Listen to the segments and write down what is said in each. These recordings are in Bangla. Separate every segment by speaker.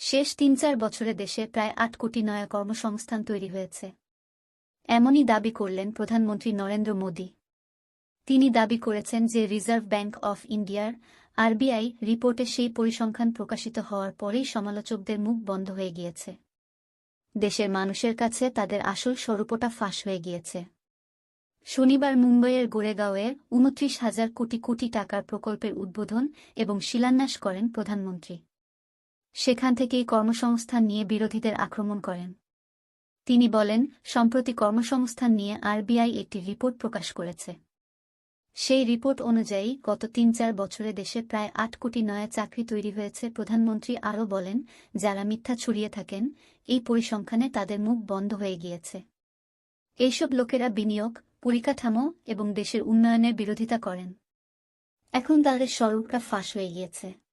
Speaker 1: শেষ তিন চার বছরে দেশে প্রায় আট কোটি নয়া কর্মসংস্থান তৈরি হয়েছে। এমনই দাবি করলেন প্রধানমন্ত্রী নরেন্দ্র মোদী। তিনি দাবি করেছেন যে রিজার্ভ ব্যাংক অফ ইন্ডিয়ার আরবিআই রিপোর্টে সেই পরিসংখ্যান প্রকাশিত হওয়ার পরেই সমালোচকদের মুখ বন্ধ হয়ে গিয়েছে। দেশের মানুষের কাছে তাদের আসল স্বরূপটা ফাঁস হয়ে গিয়েছে। শনিবার মুম্বইয়ের গোরেগাঁওয়ে উনত্রিশ হাজার কোটি কোটি টাকার প্রকল্পের উদ্বোধন এবং শিলান্যাস করেন প্রধানমন্ত্রী। সেখান থেকেই কর্মসংস্থান নিয়ে বিরোধীদের আক্রমণ করেন। তিনি বলেন, সম্প্রতি কর্মসংস্থান নিয়ে আরবিআই একটি রিপোর্ট প্রকাশ করেছে। সেই রিপোর্ট অনুযায়ী, গত তিন চার বছরে দেশে প্রায় আট কোটি নয়া চাকরি তৈরি হয়েছে, প্রধানমন্ত্রী আরও বলেন, যারা মিথ্যা ছড়িয়ে থাকেন, এই পরিসংখ্যানে তাদের মুখ বন্ধ হয়ে গিয়েছে। এইসব লোকেরা বিনিয়োগ, পরিকাঠামো এবং দেশের উন্নয়নের বিরোধিতা করেন। এখন তাদের স্বরূপটা ফাঁস হয়ে গিয়েছে।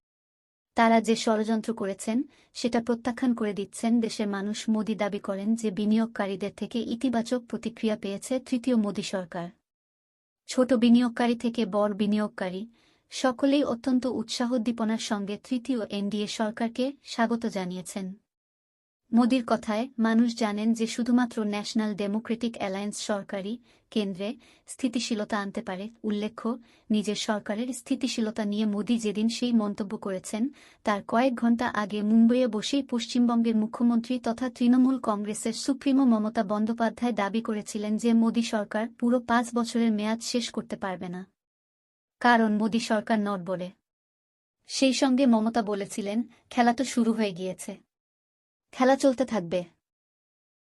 Speaker 1: তারা যে ষড়যন্ত্র করেছেন, সেটা প্রত্যাখ্যান করে দিচ্ছেন দেশের মানুষ মোদি দাবি করেন যে বিনিয়োগকারীদের থেকে ইতিবাচক প্রতিক্রিয়া পেয়েছে তৃতীয় মোদি সরকার। ছোট বিনিয়োগকারী থেকে বড় বিনিয়োগকারী, সকলেই অত্যন্ত উৎসাহোদ্দীপনার সঙ্গে তৃতীয় এনডিএ সরকারকে স্বাগত জানিয়েছেন। মোদির কথায়, মানুষ জানেন যে শুধুমাত্র ন্যাশনাল ডেমোক্রেটিক অ্যালায়েন্স সরকারই কেন্দ্রে স্থিতিশীলতা আনতে পারে। উল্লেখ্য, নিজের সরকারের স্থিতিশীলতা নিয়ে মোদি যেদিন সেই মন্তব্য করেছেন, তার কয়েক ঘণ্টা আগে মুম্বইয়ে বসেই পশ্চিমবঙ্গের মুখ্যমন্ত্রী তথা তৃণমূল কংগ্রেসের সুপ্রিমো মমতা বন্দ্যোপাধ্যায় দাবি করেছিলেন যে মোদি সরকার পুরো পাঁচ বছরের মেয়াদ শেষ করতে পারবে না। কারণ মোদি সরকার নট বলে সেই সঙ্গে মমতা বলেছিলেন, খেলা তো শুরু হয়ে গিয়েছে। খেলা চলতে থাকবে।